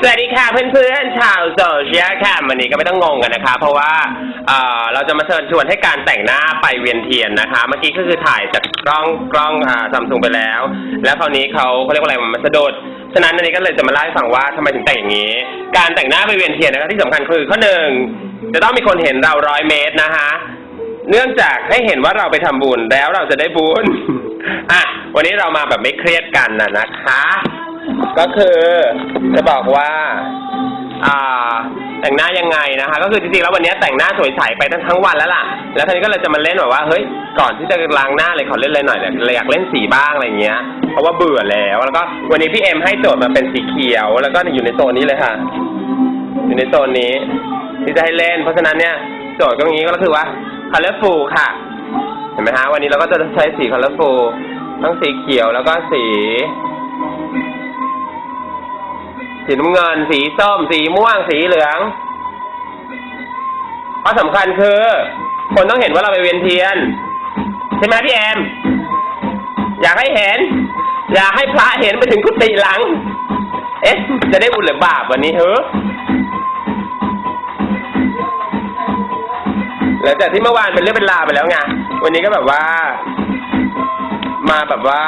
สวัสดีค่ะเพื่อนๆชาวโซเชียลค่ะวันนี้ก็ไม่ต้องงงกันนะคะ เพราะว่าเอ่อเราจะมาเชิญชวนให้การแต่งหน้าไปเวียนเทียนนะคะ เมื่อกี้ก็คือถ่ายจากกล้องกล้องอ่าซัมซุงไปแล้ว แล้วคราวนี้เขาเขาเรียกว่าอะไรมันสะดุดฉะนั้นอันนี้ก็เลยจะมาเล่าให้ฟังว่าทำไมถึงแต่งอย่างนี้ การแต่งหน้าไปเวียนเทียนนะคะที่สำคัญคือข้อหนึ่งจะต้องมีคนเห็นเราร้อยเมตรนะคะเนื่องจากให้เห็นว่าเราไปทำบุญแล้วเราจะได้บุญ อะ วันนี้เรามาแบบไม่เครียดกันนะนะคะ ก็คือจะบอกว่า อ่า แต่งหน้ายังไงนะคะ ก็คือจริงๆแล้ววันนี้แต่งหน้าสวยใสไปทั้งทั้งวันแล้วล่ะ แล้วทีนี้ก็เลยจะมาเล่นแบบว่าเฮ้ยก่อนที่จะล้างหน้าเลยขอเล่นเลยหน่อยเลยอยากเล่นสีบ้างอะไรเงี้ย เพราะว่าเบื่อแล้ว แล้วก็วันนี้พี่เอ็มให้โจทย์มาเป็นสีเขียว แล้วก็อยู่ในโซนนี้เลยค่ะ อยู่ในโซนนี้ ที่จะให้เล่น เพราะฉะนั้นเนี่ยโจทย์ก็อย่างนี้ก็คือว่า colorful ค่ะ เห็นไหมฮะวันนี้เราก็จะใช้สี colorful ทั้งสีเขียวแล้วก็สี สีน้ำเงิน สีส้ม สีม่วง สีเหลืองข้อสำคัญคือ คนต้องเห็นว่าเราไปเวียนเทียน ใช่ไหมพี่แอม อยากให้เห็น อยากให้พระเห็นไปถึงกุฏิหลัง เอ๊ะ จะได้บุญหรือบาปวันนี้เฮ้อหลังจากที่เมื่อวานเป็นเรื่องเป็นราวไปแล้วไงวันนี้ก็แบบว่า มาแบบว่า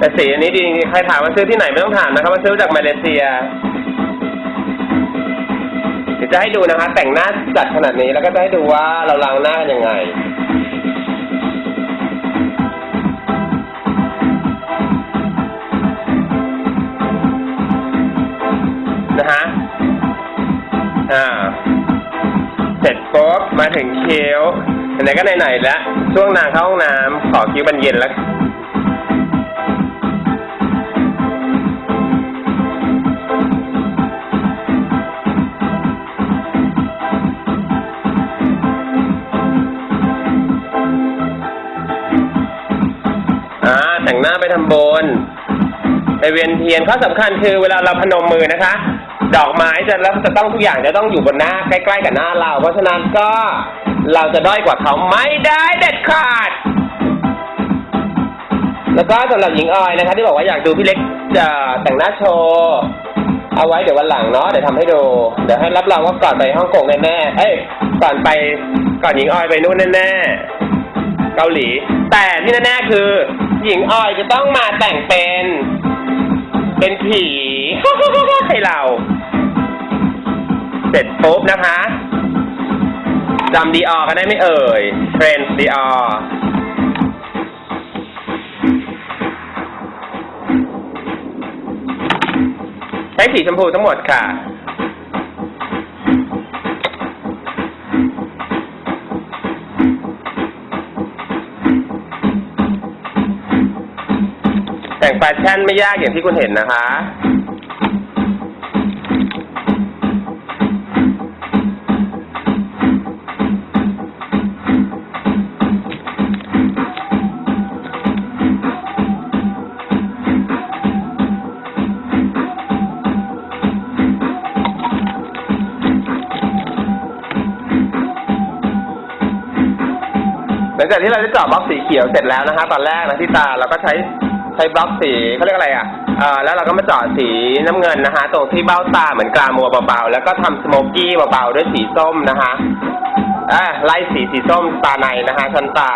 แต่สีอันนี้ดีจริงๆใครถามว่าซื้อที่ไหนไม่ต้องถามนะครับว่าซื้อจากมาเลเซียเดี๋ยวจะให้ดูนะคะ แต่งหน้าจัดขนาดนี้แล้วก็จะให้ดูว่าเราล้างหน้ากันยังไงนะฮะอ่าเสร็จปุ๊บมาถึงคิ้วไหนก็ไหนๆแล้วช่วงนางเข้าห้องน้ำขอคิ้วบรรเย็นแล้ว ทำบุญไปเวียนเทียนข้อสำคัญคือเวลาเราพนมมือนะคะ ดอกไม้จะแล้วจะต้องทุกอย่างจะต้องอยู่บนหน้าใกล้ๆกับหน้าเรา เพราะฉะนั้นก็เราจะด้อยกว่าเขาไม่ได้เด็ดขาด แล้วก็สำหรับหญิงออยนะคะที่บอกว่าอยากดูพี่เล็กจะแต่งหน้าโชว์เอาไว้เดี๋ยววันหลังเนาะเดี๋ยวทำให้ดู เดี๋ยวให้รับรองว่าก่อนไปฮ่องกงแน่ๆเอ้ยก่อนไปก่อนหญิงออยไปนู่นแน่ๆเกาหลี แต่ที่แน่ๆคือ หญิงออยจะต้องมาแต่งเป็น เป็นผีให้เรา เสร็จปุ๊บนะคะจำดีออกันได้ไหมเอ่ยเทรนด์ดีออใช้สีชมพูทั้งหมดค่ะ แฟชั่นไม่ยากอย่างที่คุณเห็นนะคะ หลังจากที่เราได้เจาะบล็อกสีเขียวเสร็จแล้วนะคะตอนแรกนะที่ตาเราก็ใช้ ช้บล็อกสีเขาเรียกอะไรอะเอ่อแล้วเราก็มาเจาะสีน้ำเงินนะคะ ตรงที่เบ้าตาเหมือนกลามัวเบาๆ แล้วก็ทำสโมกกี้เบาๆ ด้วยสีส้มนะคะอ่าไล่สีสีส้มตาในนะคะชั้นตา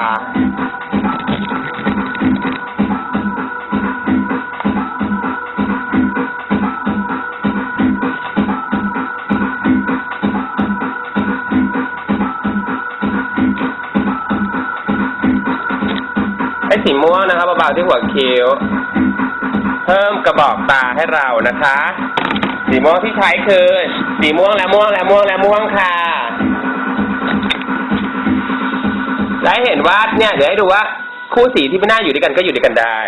สีม่วงนะคะเบาๆที่หัวคิ้ว เพิ่มกระบอกตาให้เรานะคะ สีม่วงที่ใช้คือ สีม่วงและม่วงและม่วงและม่วงค่ะและเห็นว่าเนี่ยเดี๋ยวให้ดูว่าคู่สีที่ไม่น่าอยู่ด้วยกันก็อยู่ด้วยกันได้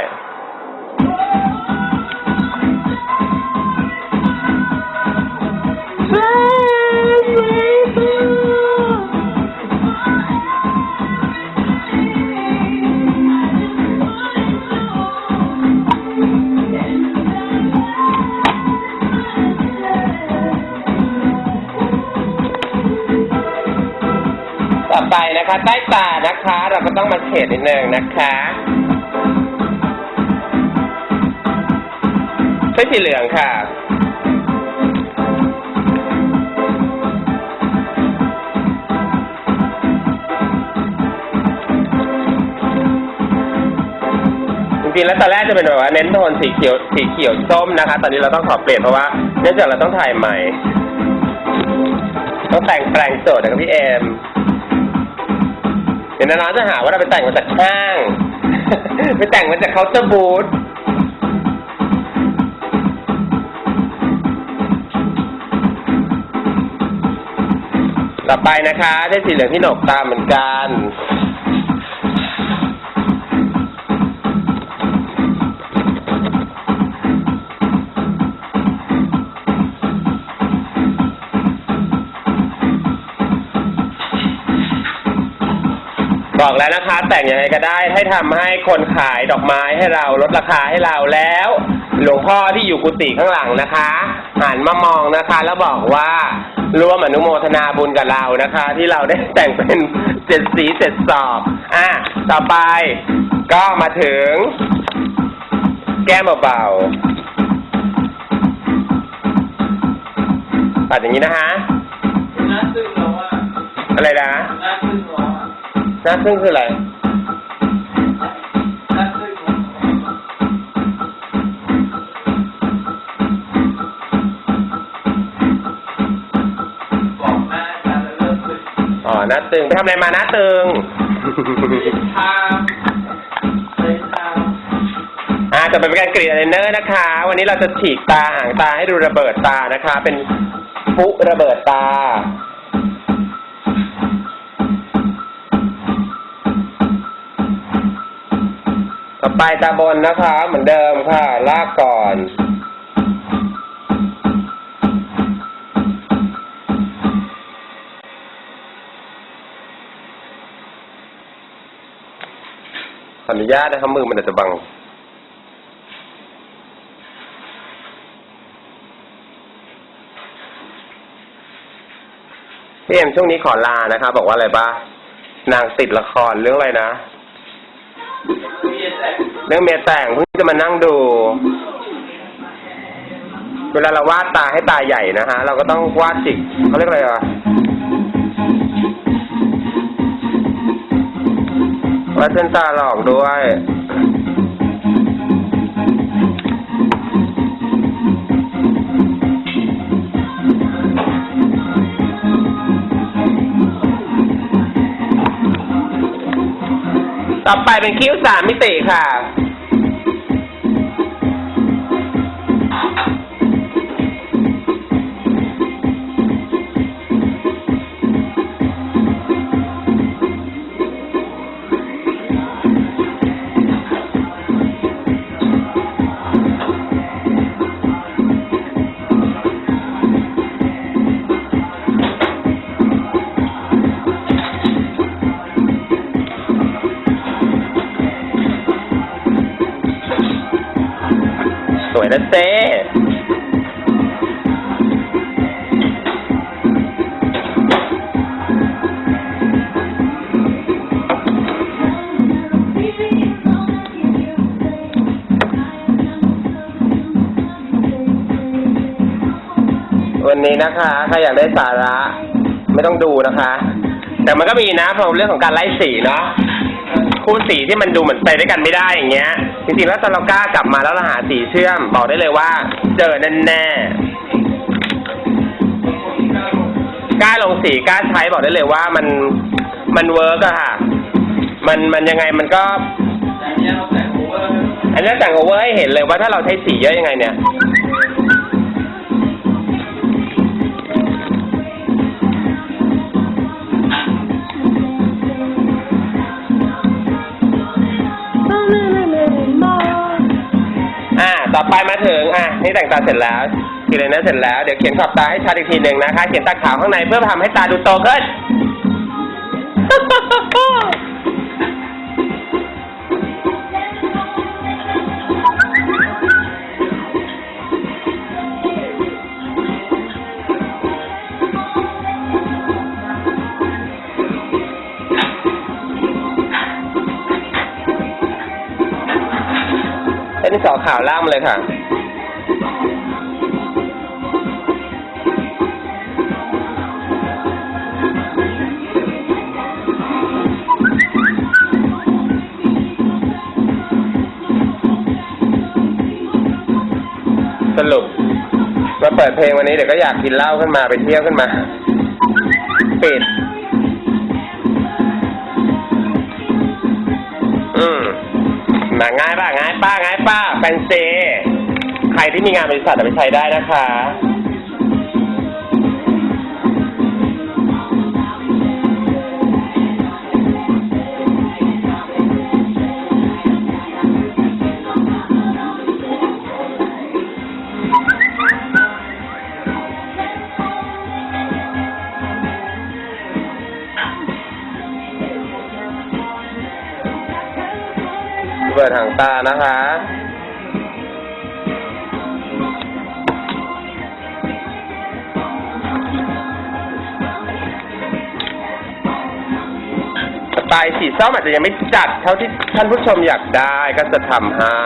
ใต้ตานะคะ เราก็ต้องมาเฉดนิดนึงนะคะเส้สีเหลืองค่ะจริงๆแล้วตอนแรกจะเป็นแบบว่าเน้นโทนสีเขียวสีเขียวส้มนะคะ ตอนนี้เราต้องขอเปลี่ยนเพราะว่าเนื่องจากเราต้องถ่ายใหม่ ต้องแต่งแปลงโจทย์นะครับพี่เอม เดี๋ยวน้องๆจะหาว่าเราไปแต่งมาจากห้าง ไปแต่งมาจากเคาน์เตอร์บูธต่อไปนะคะ ได้สีเหลืองที่หนกตามเหมือนกัน บอกแล้วนะคะ แต่งยังไงก็ได้ให้ทำให้คนขายดอกไม้ให้เราลดราคาให้เราแล้ว หลวงพ่อที่อยู่กุฏิข้างหลังนะคะหันมามองนะคะ แล้วบอกว่าร่วมอนุโมทนาบุญกับเรานะคะ ที่เราได้แต่งเป็นเจ็ดสีเจ็ดสอบอะต่อไปก็มาถึง แก้มเบาๆปัดอย่างนี้นะคะหน้าตึงแล้วอะอะไรนะหน้าตึงแล้วอะห น้าครึ่งคืออะไรหน้าตึงบอกหน้าการเริ่มตึงอ๋อหน้าตึงไปทำอะไรมาหน้าตึงทางเลยทางอ่าจะเป็นการกรีดอายไลเนอร์นะคะ วันนี้เราจะฉีกตาหางตาให้ดูระเบิดตานะคะ เป็นฟุระเบิดตา ต่อไปตาบนนะคะ เหมือนเดิมค่ะ ลากก่อน ขออนุญาตนะครับมือมันอาจจะบังพี่เอ็มช่วงนี้ขอลานะคะ บอกว่าอะไรปะนางติดละครเรื่องอะไรนะ เรื่องเมียแต่งเพิ่งจะมานั่งดูเวลาเราวาดตาให้ตาใหญ่นะฮะ เราก็ต้องวาดจิกเขาเรียกอะไรอะวาดเส้นตาหลอกด้วยต่อไปเป็นคิ้วสามมิติค่ะ นะคะใครอยากได้สาระ ไม่ต้องดูนะคะ แต่มันก็มีนะเพราะเรื่องของการไล่สีเนาะคู่สีที่มันดูเหมือนไปด้วยกันไม่ได้อย่างเงี้ยจริงๆแล้วตอนเรากล้ากลับมาแล้วเราหาสีเชื่อมบอกได้เลยว่า เจอแน่แน่กล้าลงสีกล้าใช้บอกได้เลยว่ามันมันเวิร์กอะค่ะ มันมันยังไงมันก็แต่เนี้แต่งโอเวอร์อันนี้แต่งโอเวอร์ให้เห็นเลยว่าถ้าเราใช้สีเยอะยังไงเนี่ย ต่อไปมาถึงอะนี่แต่งตาเสร็จแล้วคือเลยนะเสร็จแล้วเดี๋ยวเขียนขอบตาให้ชัดอีกทีหนึ่งนะคะ เขียนตาขาวข้างในเพื่อทำให้ตาดูโตขึ้น นสองขาวล่ามเลยค่ะ สรุปมาเปิดเพลงวันนี้เดี๋ยวก็อยากกินเหล้าขึ้นมาไปเที่ยวขึ้นมา ปิด มาง่ายป่ะง่ายป้าง่ายป้าแฟนเซ ใครที่มีงานบริษัทเอาไปใช้ได้นะคะ ตานะคะ สไตล์สีส้มอาจจะยังไม่จัดเท่าที่ท่านผู้ชมอยากได้ก็จะทำให้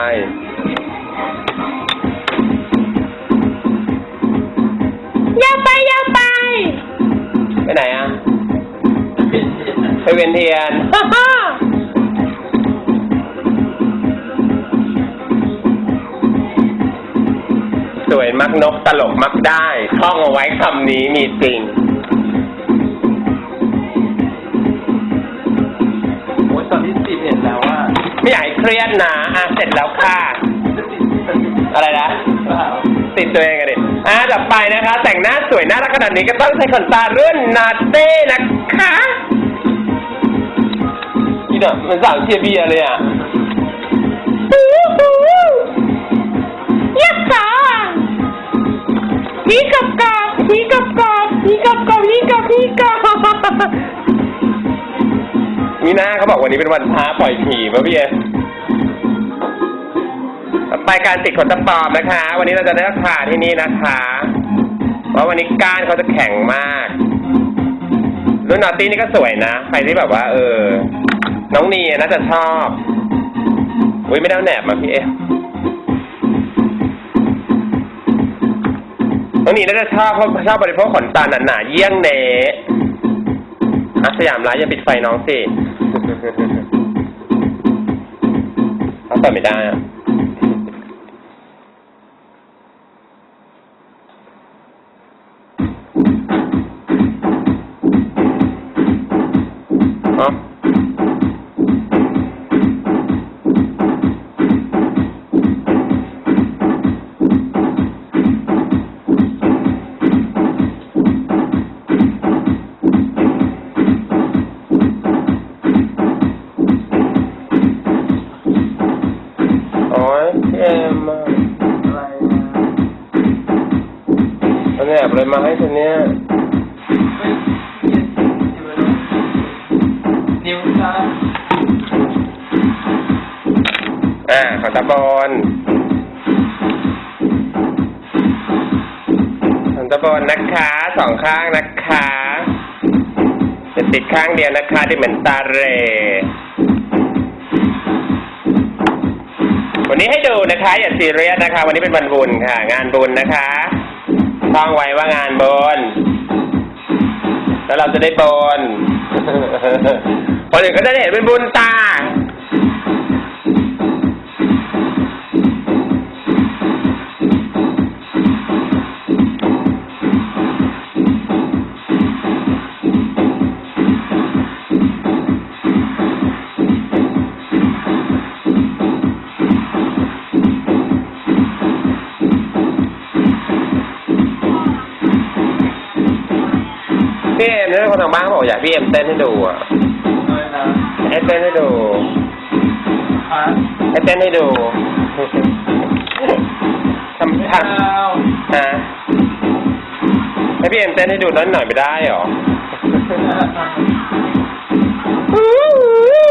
ยาวไปยาวไป ไปไหนอะ ไปเวียนเทียน วยมักนกตลกมักได้ ท่องเอาไว้คำนี้มีจริงโอ้ยตอนนี้สิบเอ็ดแล้วอะไม่อยากให้เครียดนะอะเสร็จแล้วค่ะจะติดจะติดอะไรนะเปล่าติดตัวเองกันดิอะต่อไปนะคะ แต่งหน้าสวยน่ารักขนาดนี้ก็ต้องใช้ขนตารุ่นนาเต้นะคะนี่เนาะมันสาวเชียร์เบียร์เลยอะ ฮีกับกอบฮีกับกอบฮีกับกอบฮีกับฮีกับมีหน้าเขาบอกวันนี้เป็นวันพระปล่อยผีป่ะพี่เอไปการติดขนตาปอมนะคะ วันนี้เราจะได้ราคาที่นี่นะคะเพราะวันนี้ก้านเขาจะแข็งมากรุ่นนอตตี้นี่ก็สวยนะ ใครที่แบบว่า เออ น้องนีน่าจะชอบ อุ้ยไม่ได้แหนบมาพี่เอ องนีน่าจะชอบเพราะชอบบริโภคขนตาหนาๆเยี่ยงเนอาสยามร้านอย่าปิดไฟน้องสิเขาเปิดไม่ได้อะ จะติดข้างเดียวนะคะที่เหมือนตาเร วันนี้ให้ดูนะคะ อย่าซีเรียสนะคะ วันนี้เป็นวันบุญค่ะ งานบุญนะคะท่องไว้ว่างานบุญแล้วเราจะได้บุญคนอื่นก็จะได้เห็นเป็นบุญตา พี่เอ็มเต้นให้ดูอะอะไรนะให้เต้นให้ดูฮะให้เต้นให้ดูทำไม่ทเอาำฮะให้พี่เอ็มเต้นให้ดูน้อยหน่อยไม่ได้หรอฮู้ฮู้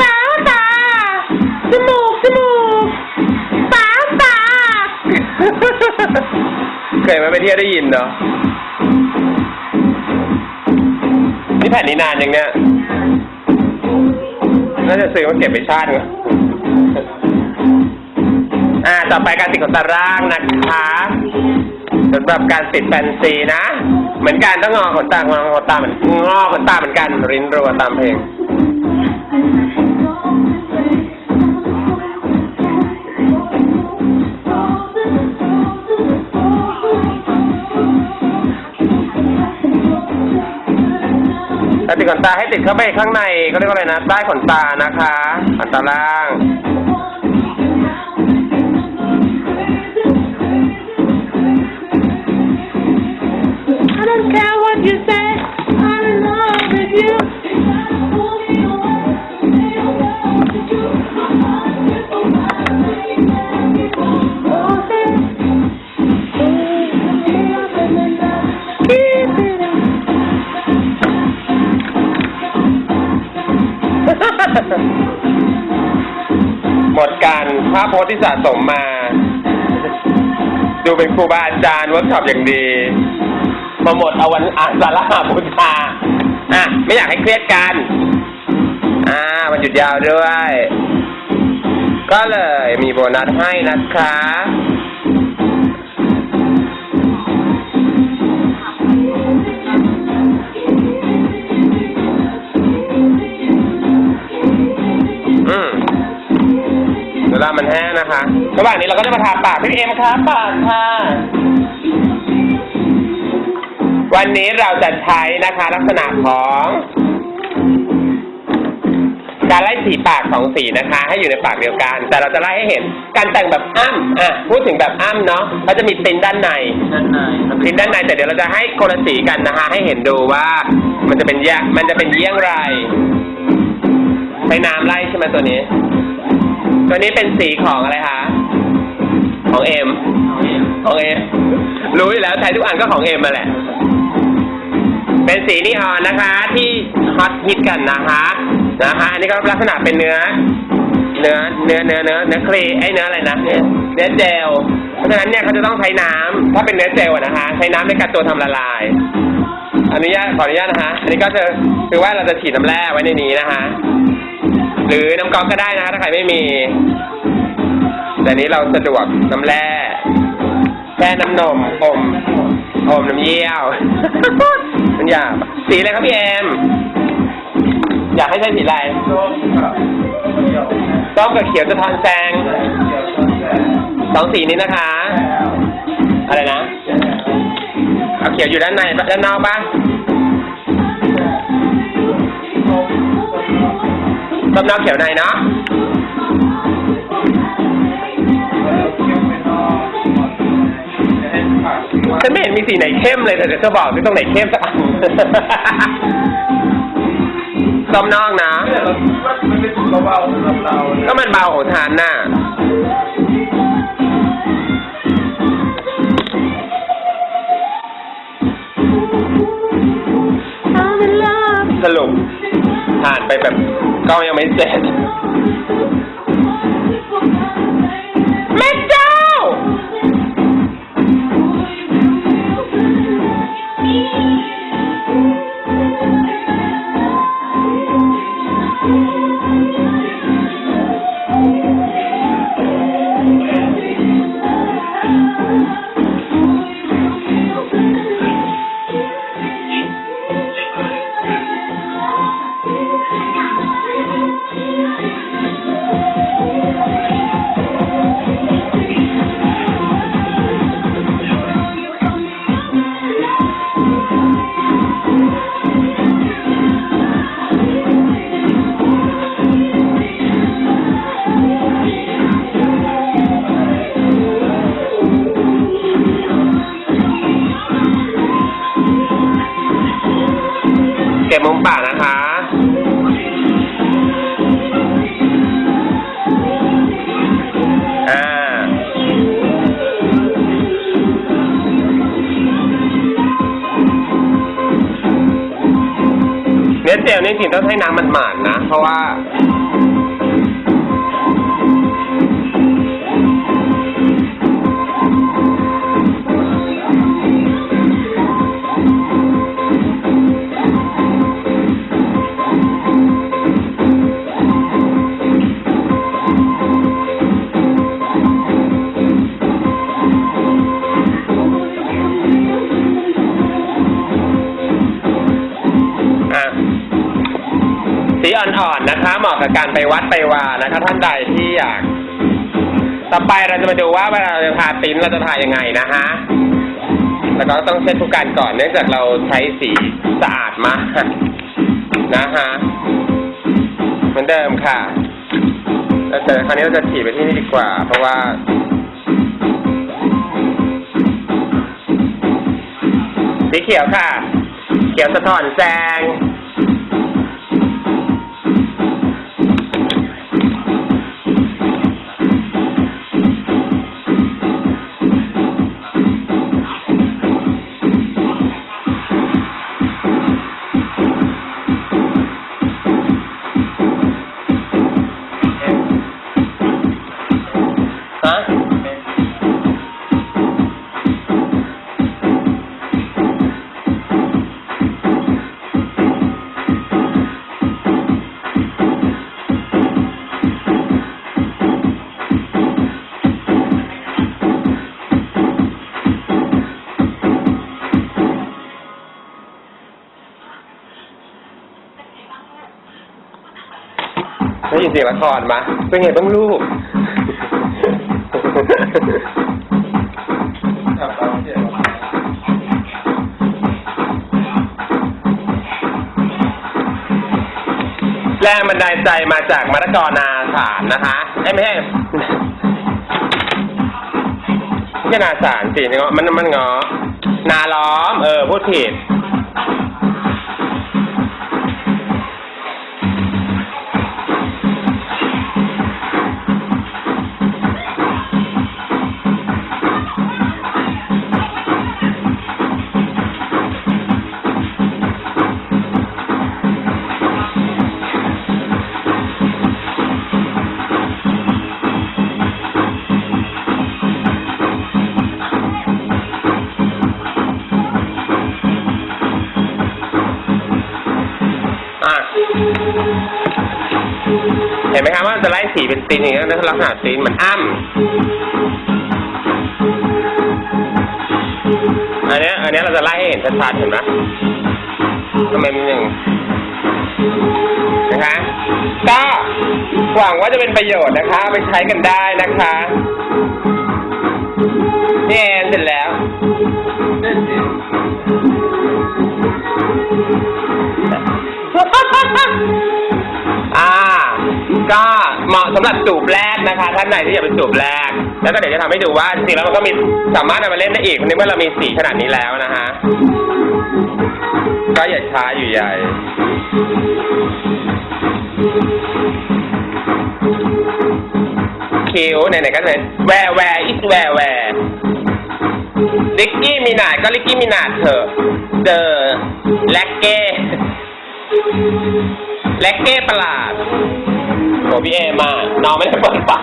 ตาตาจมูกจมูกตาตาเคยมาไปเที่ยวได้ยินเนาะ นี่แผ่นนี้นานยังเนี่ย น่าจะซื้อมาเก็บไปชาติก่อนอ่า ต่อไปการติดขนตารางนะคะสำหรับการติดแฟนซีนะ เหมือนกันต้องงอขนตางอขนตาเหมือนงอขนตาเหมือนกันริ้นรัวตามเพลง ติดขนตาให้ติดเข้าไปข้างในเขาเรียกว่าอะไรนะใต้ขนตานะคะขนตาล่าง สมมา ดูเป็นครูบาอาจารย์เวิร์กช็อปอย่างดี มาหมดเอาวันอาสาฬหบูชาอะ ไม่อยากให้เครียดกัน อ่าวันหยุดยาวด้วย ก็เลยมีโบนัสให้นะคะ เวลามันแห้งนะคะระหว่างนี้เราก็จะมาทาปากพี่เอ็มครับปากค่ะวันนี้เราจะใช้นะคะลักษณะของ การไล่สีปากสองสีนะคะ ให้อยู่ในปากเดียวกัน แต่เราจะไล่ให้เห็นการแต่งแบบอ้ำอะพูดถึงแบบอ้ำเนาะเขาจะมีปริ้นด้านในด้านในครับปริ้นด้านในแต่เดี๋ยวเราจะให้คนละสีกันนะคะ ให้เห็นดูว่ามันจะเป็นแยมันจะเป็นเยี่ยงไรใช้น้ำไล่ใช่ไหมตัวนี้ ตัวนี้เป็นสีของอะไรคะ ของเอ็มของเอ็มรู้อยู่แล้วใช้ทุกอันก็ของเอ็มมาแหละ เป็นสีนีออนนะคะ ที่ฮอตฮิตกันนะคะนะคะอันนี้ก็ลักษณะเป็นเนื้อ เนื้อเนื้อเนื้อเนื้อเนื้อคลีไอ้เนื้ออะไรนะเนื้อเจลเพราะฉะนั้นเนี่ยเขาจะต้องใช้น้ำถ้าเป็นเนื้อเจลนะคะ ใช้น้ำในการตัวทำละลายอนุญาตขออนุญาตนะคะอันนี้ก็จะคือว่าเราจะฉีดน้ำแร่ไว้ในนี้นะคะ หรือน้ำก๊อกก็ได้นะคะถ้าใครไม่มี แต่นี้เราสะดวกน้ำแร่แค่น้ำนมอมอมน้ำเยี่ยว มันหยาบสีอะไรครับพี่แอม อยากให้ใช้สีอะไรส้มกับเขียวส้มกับเขียวจะทอนแซงเขียวส้มแดงสองสีนี้นะคะ อะไรนะ เอาเขียวอยู่ด้านในด้านนอกปะ ต้มนอกเขียวในเนาะฉันไม่เห็นมีสีไหนเข้มเลยแต่เดี๋ยวจะบอกที่ตรงไหนเข้มสักอันต้มนอกนะ มันเป็นเบาๆสำหรับเราก็มันเบาของทานน่ะสรุป ผ่านไปแบบกล้องยังไม่เสร็จ เริงต้องให้น้ำมันหมาดนะ เพราะว่า อ่อนๆนะคะ เหมาะกับการไปวัดไปวานะคะ ท่านใดที่อยาก ต่อไปเราจะมาดูว่าเวลาเราจะทาติ้นเราจะทายังไงนะคะ แล้วก็ต้องเช็ดทุกการก่อนเนื่องจากเราใช้สีสะอาดมากนะฮะเหมือนเดิมค่ะแล้วแต่คราวนี้เราจะฉีดไปที่นี่ดีกว่า เพราะว่าสีเขียวค่ะ เขียวสะท้อนแสง เสียงละครมา เป็นไงบ้างลูกครับราเดี๋ยวแรงบันดาลใจมาจากมะละกอนาสารนะคะไอ้ไม่ใช่ไม่ใช่นาสารสิเงาะมันมันเงาะนาล้อม เออพูดผิด เห็นไหมครับว่าจะไล่สีเป็นซีนอย่างนี้ยลักษณะซีนเหมือนอ้ำอันเนี้ยอันเนี้ยเราจะไล่ให้เห็นชัดๆเห็นไหมทำไมมีหนึ่งนะคะก็หวังว่าจะเป็นประโยชน์นะคะ ไปใช้กันได้นะคะนี่แอนเสร็จแล้วเล่นดิอ่า ก็เหมาะสำหรับจูบแรกนะคะ ท่านไหนที่อยากเป็นจูบแรก แล้วก็เดี๋ยวจะทำให้ดูว่าจริงๆแล้วมันก็มีสามารถนำมาเล่นได้อีกในเมื่อเรามีสีขนาดนี้แล้วนะฮะก็อย่าช้าอยู่ใหญ่คิวไหนๆก็ไหนแวแวอิสแวแวลิกกี้มีนาดก็ลิกกี้มีนาดเถอะเดอแลกเก้แลกเก้ประหลาด โหพี่เอมาน้องไม่ได้เปิดฝา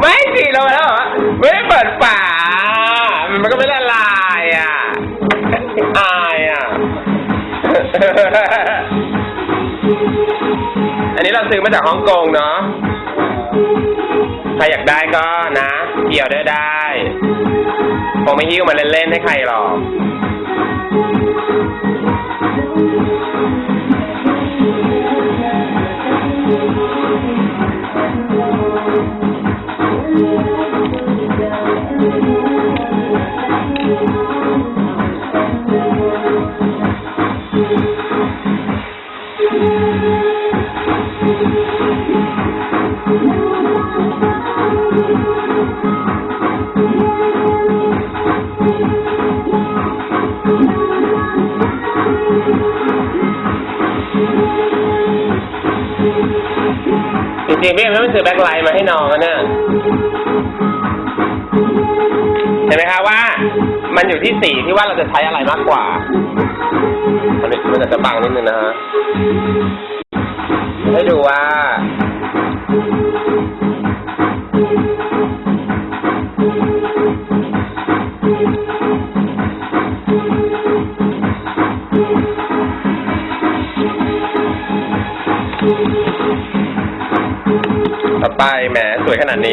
ไม่สิเราแล้วเหรอไม่ได้เปิดฝามันก็ไม่ละลายอะอายอะ อันนี้เราซื้อมาจากฮ่องกงเนาะใครอยากได้ก็นะเกี่ยวได้ได้คงไม่หิ้วมาเล่นๆให้ใครหรอก จริงๆพี่ไม่ซื้อแบ็คไลท์มาให้น้องอะ เห็นไหมคะว่า มันอยู่ที่สีที่ว่าเราจะใช้อะไรมากกว่ามันมันอาจจะบังนิดนึงนะฮะให้ดูว่า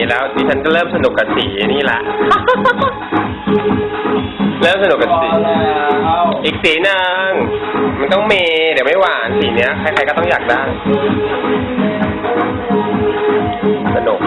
แล้วดิฉันก็เริ่มสนุกกับสีนี่ละ เริ่มสนุกกับพอสีแล้วอีกสีหนึ่งมันต้องมีเดี๋ยวไม่หวานสีเนี้ย ใครๆก็ต้องอยากได้ สนุก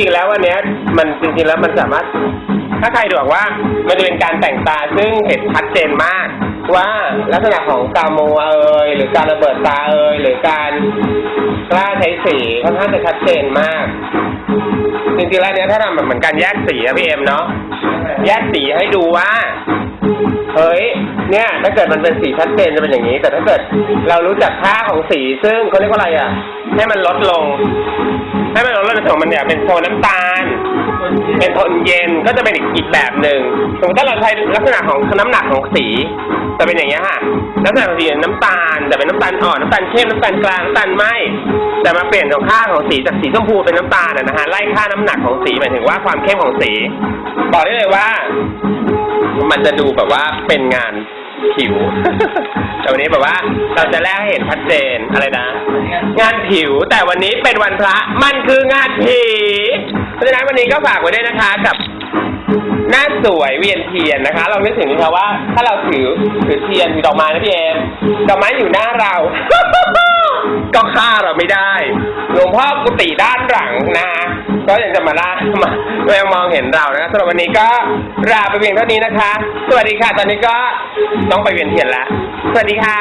ริงๆแล้ววันเนี้ยมันจริงๆแล้วมันสามารถ ถ้าใครดูบอกว่ามันจะเป็นการแต่งตาซึ่งเห็นชัดเจนมาก ว่าลักษณะของกาโมเอยหรือการระเบิดตาเอยหรือการกล้าใช้สีค่อนข้างจะชัดเจนมากจริงๆแล้วเนี้ยถ้าทำแบบเหมือนการแยกสีอะพี่เอ็มเนาะแยกสีให้ดูว่าเฮ้ย เนี่ย ถ้าเกิดมันเป็นสีชัดเจนจะเป็นอย่างนี้ แต่ถ้าเกิดเรารู้จักค่าของสีซึ่งเขาเรียกว่าอะไรอะ ให้มันลดลง ให้มันลดลงในส่วนของมันเนี่ยเป็นโทนน้ำตาล เป็นโทนเย็นก็จะเป็นอีกอีกแบบหนึ่งสมมติถ้าเราใช้ลักษณะของน้ำหนักของสีจะเป็นอย่างเงี้ยค่ะลักษณะของสีน้ำตาลแต่เป็นน้ำตาลอ่อนน้ำตาลเข้มน้ำตาลกลางน้ำตาลไหมแต่มาเปลี่ยนของค่าของสีจากสีชมพูเป็นน้ำตาลนะนะฮะไล่ค่าน้ำหนักของสีหมายถึงว่าความเข้มของสี บอกได้เลยว่า มันจะดูแบบว่าเป็นงาน ผิว แต่วันนี้แบบว่าเราจะแลกให้เห็นชัดเจนอะไรนะ งานผิวแต่วันนี้เป็นวันพระมันคืองานผีเพราะฉะนั้นวันนี้ก็ฝากไว้ด้วยนะคะกับ หน้าสวยเวียนเทียนนะคะ เราไม่ถึงนะคะว่า ถ้าเราถือถือเทียนถือดอกไม้นะพี่เอมดอกไม้อยู่หน้าเรา ก็ฆ่าเราไม่ได้หลวงพ่อกุฏิด้านหลังนะก็ยังจะมาล่ามาก็ยังมองเห็นเรานะคะสำหรับวันนี้ก็ลาไปเพียงเท่านี้นะคะ สวัสดีค่ะ ตอนนี้ก็ต้องไปเวียนเทียนแล้วสวัสดีค่ะ